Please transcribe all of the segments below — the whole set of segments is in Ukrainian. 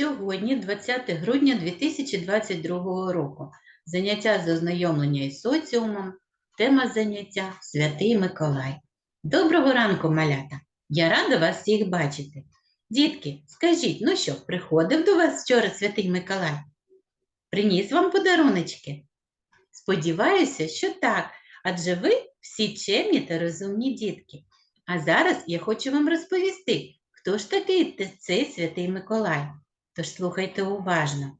Сьогодні, 20 грудня 2022 року, заняття з ознайомлення із соціумом, тема заняття Святий Миколай. Доброго ранку, малята! Я рада вас всіх бачити. Дітки, скажіть, ну що, приходив до вас вчора Святий Миколай? Приніс вам подаруночки? Сподіваюся, що так, адже ви всі чемні та розумні дітки. А зараз я хочу вам розповісти, хто ж такий цей Святий Миколай. Тож слухайте уважно.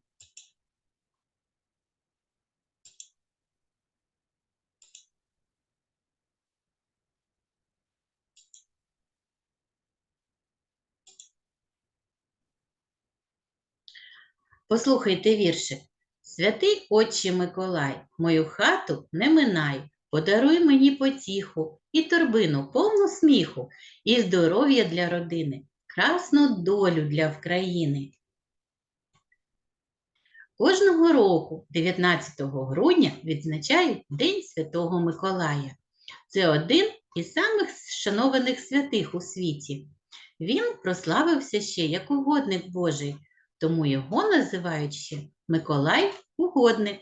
Послухайте віршик. Святий Отче Миколай, мою хату не минай, подаруй мені потіху і торбину повну сміху, і здоров'я для родини, красну долю для вкраїни. Кожного року, 19 грудня, відзначають День Святого Миколая. Це один із самих шанованих святих у світі. Він прославився ще як угодник Божий, тому його називають ще Миколай Угодник.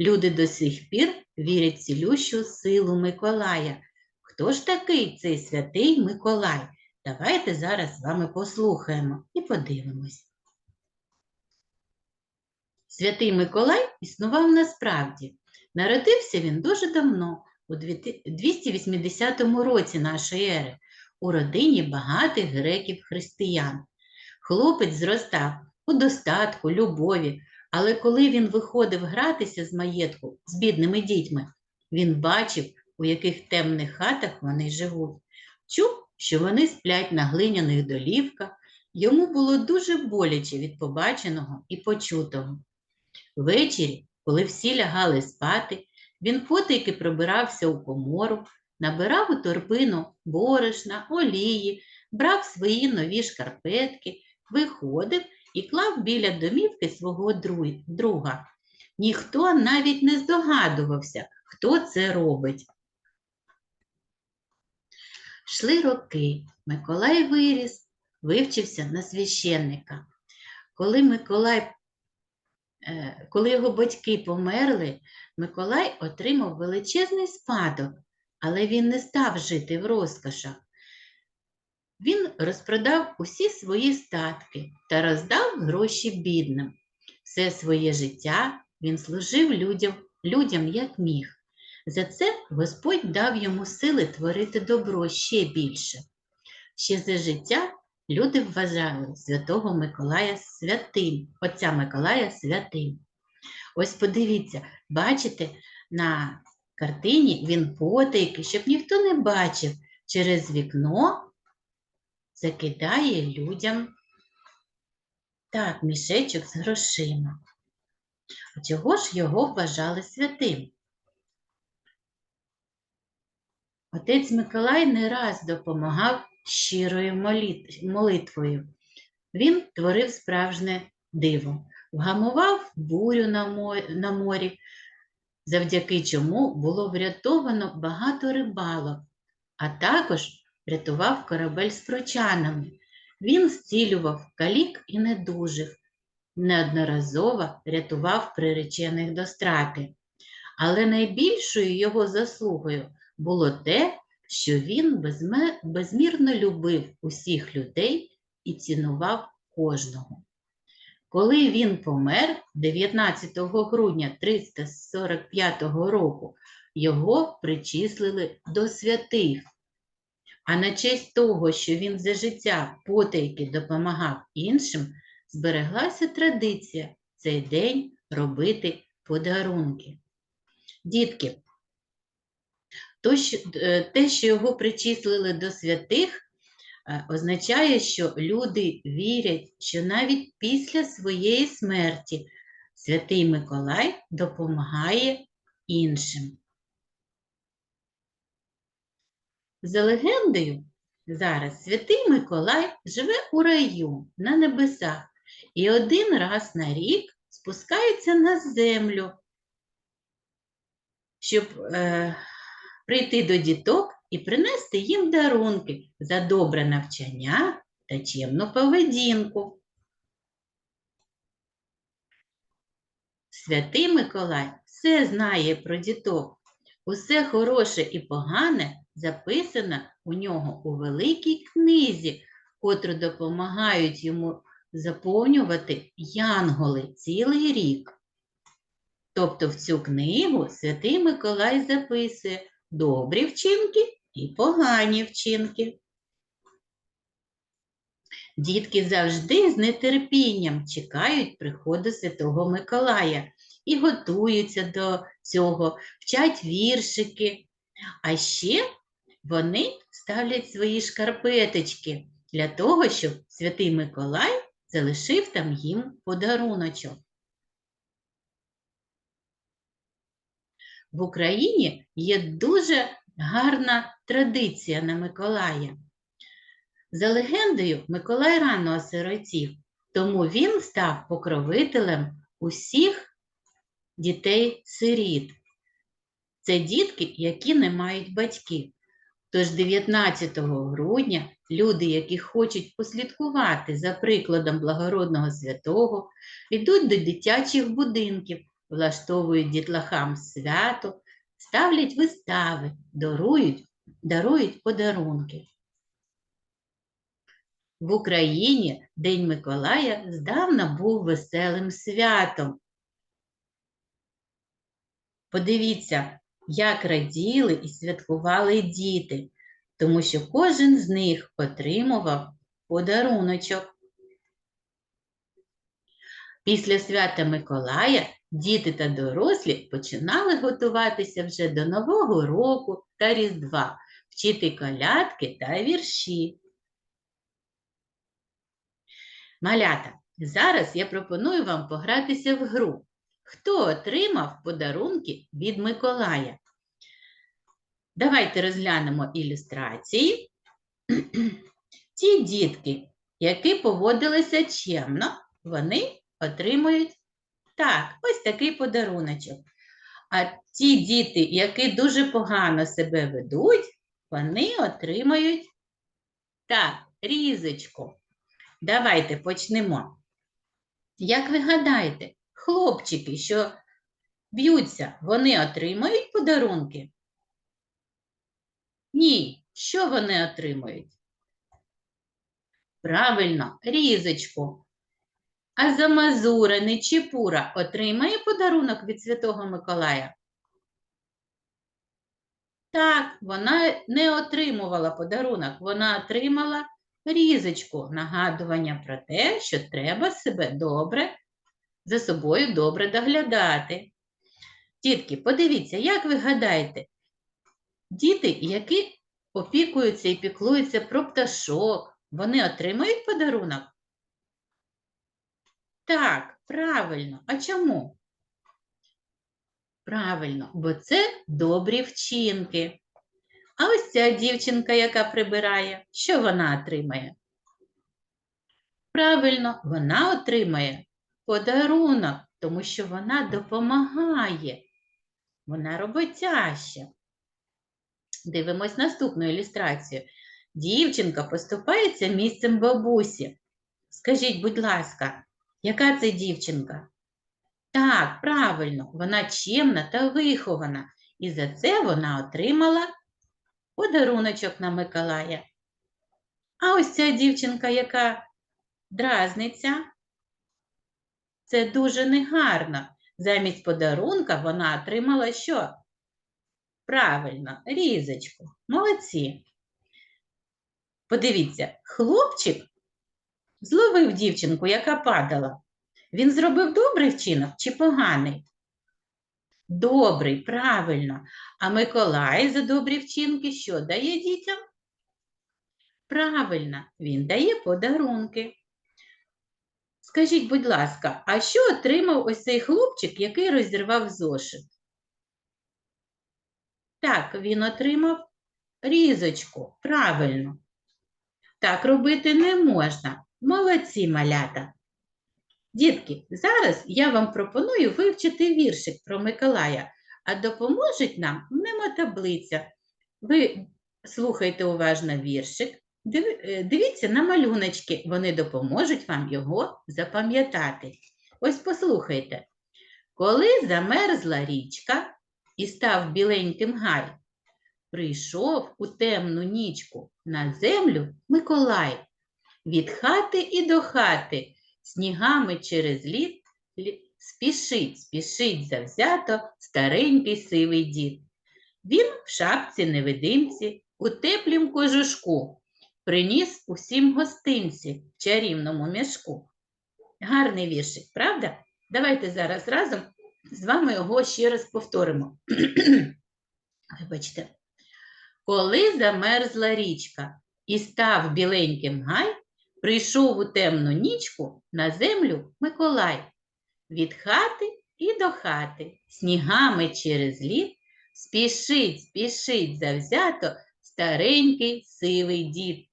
Люди до сих пір вірять в цілющу силу Миколая. Хто ж такий цей святий Миколай? Давайте зараз з вами послухаємо і подивимось. Святий Миколай існував насправді. Народився він дуже давно, у 280 році нашої ери, у родині багатих греків-християн. Хлопець зростав у достатку, любові, але коли він виходив гратися з маєтку з бідними дітьми, він бачив, у яких темних хатах вони живуть. Чув, що вони сплять на глиняних долівках. Йому було дуже боляче від побаченого і почутого. Ввечері, коли всі лягали спати, він потайки пробирався у комору, набирав у торбину борошна, олії, брав свої нові шкарпетки, виходив і клав біля домівки свого друга. Ніхто навіть не здогадувався, хто це робить. Шли роки. Миколай виріс, вивчився на священника. Коли Миколай Коли його батьки померли, Миколай отримав величезний спадок, але він не став жити в розкошах. Він розпродав усі свої статки та роздав гроші бідним. Все своє життя він служив людям, людям як міг. За це Господь дав йому сили творити добро ще більше. Ще за життя Люди вважали Святого Миколая святим, отця Миколая святим. Ось подивіться, бачите, на картині він потайки, щоб ніхто не бачив, через вікно закидає людям так, мішечок з грошима. А чого ж його вважали святим? Отець Миколай не раз допомагав щирою молитвою. Він творив справжнє диво, вгамував бурю на морі, завдяки чому було врятовано багато рибалок, а також рятував корабель з прочанами. Він зцілював калік і недужих, неодноразово рятував приречених до страти. Але найбільшою його заслугою було те, що він безмірно любив усіх людей і цінував кожного. Коли він помер 19 грудня 345 року, його причислили до святих. А на честь того, що він за життя потайки допомагав іншим, збереглася традиція цей день робити подарунки. Дітки, те, що його причислили до святих, е, означає, що люди вірять, що навіть після своєї смерті святий Миколай допомагає іншим. За легендою, зараз святий Миколай живе у раю на небесах і один раз на рік спускається на землю, щоб е, прийти до діток і принести їм дарунки за добре навчання та чемну поведінку. Святий Миколай все знає про діток. Усе хороше і погане записано у нього у великій книзі, котру допомагають йому заповнювати янголи цілий рік. Тобто в цю книгу Святий Миколай записує добрі вчинки і погані вчинки. Дітки завжди з нетерпінням чекають приходу Святого Миколая і готуються до цього, вчать віршики. А ще вони ставлять свої шкарпеточки для того, щоб Святий Миколай залишив там їм подаруночок. В Україні є дуже гарна традиція на Миколая. За легендою, Миколай рано осиротів, тому він став покровителем усіх дітей-сиріт. Це дітки, які не мають батьків. Тож 19 грудня люди, які хочуть послідкувати за прикладом благородного святого, йдуть до дитячих будинків, влаштовують дітлахам свято, ставлять вистави, дарують, дарують подарунки. В Україні День Миколая здавна був веселим святом. Подивіться, як раділи і святкували діти, тому що кожен з них отримував подаруночок. Після свята Миколая діти та дорослі починали готуватися вже до Нового року та Різдва, вчити колядки та вірші. Малята, зараз я пропоную вам погратися в гру. Хто отримав подарунки від Миколая? Давайте розглянемо ілюстрації. Ті дітки, які поводилися чемно, вони отримують так, ось такий подаруночок. А ті діти, які дуже погано себе ведуть, вони отримають так, різочку. Давайте почнемо. Як ви гадаєте, хлопчики, що б'ються, вони отримають подарунки? Ні. Що вони отримують? Правильно, різочку. А замазурений Чепура отримає подарунок від Святого Миколая? Так, вона не отримувала подарунок, вона отримала різочку, нагадування про те, що треба себе добре, за собою добре доглядати. Дітки, подивіться, як ви гадаєте, діти, які опікуються і піклуються про пташок, вони отримають подарунок? Так, правильно. А чому? Правильно, бо це добрі вчинки. А ось ця дівчинка, яка прибирає, що вона отримає? Правильно, вона отримає подарунок, тому що вона допомагає. Вона роботяща. Дивимось наступну ілюстрацію. Дівчинка поступається місцем бабусі. Скажіть, будь ласка, яка це дівчинка? Так, правильно, вона чемна та вихована, і за це вона отримала подаруночок на Миколая. А ось ця дівчинка, яка дразниця, це дуже негарно. Замість подарунка вона отримала що? Правильно, різочку. Молодці. Подивіться, хлопчик зловив дівчинку, яка падала. Він зробив добрий вчинок чи поганий? Добрий, правильно. А Миколай за добрі вчинки що дає дітям? Правильно, він дає подарунки. Скажіть, будь ласка, а що отримав ось цей хлопчик, який розірвав зошит? Так, він отримав різочку. Правильно. Так робити не можна. Молодці малята. Дітки, зараз я вам пропоную вивчити віршик про Миколая, а допоможуть нам мнемотаблиця. Ви слухайте уважно віршик, е, дивіться на малюночки, вони допоможуть вам його запам'ятати. Ось послухайте. Коли замерзла річка і став біленьким гай, прийшов у темну нічку на землю Миколай. Від хати і до хати, снігами через лід, спішить, спішить завзято старенький сивий дід. Він в шапці невидимці, у теплім кожушку, приніс усім гостинці в чарівному мішку. Гарний віршик, правда? Давайте зараз разом з вами його ще раз повторимо. Вибачте. Коли замерзла річка і став біленьким гай, прийшов у темну нічку на землю Миколай. Від хати і до хати, снігами через лід, спішить, спішить завзято старенький сивий дід.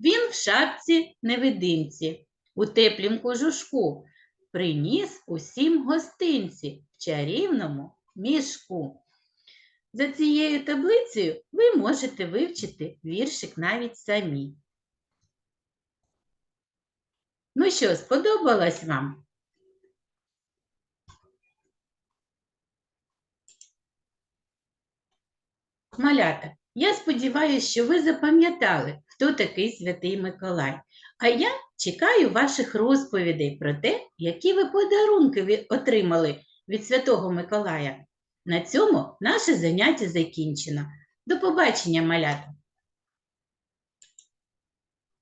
Він в шапці невидимці, у теплім кожушку, приніс усім гостинці в чарівному мішку. За цією таблицею ви можете вивчити віршик навіть самі. Ну що, сподобалось вам? Малята, я сподіваюся, що ви запам'ятали, хто такий святий Миколай. А я чекаю ваших розповідей про те, які ви подарунки отримали від Святого Миколая. На цьому наше заняття закінчено. До побачення, малята!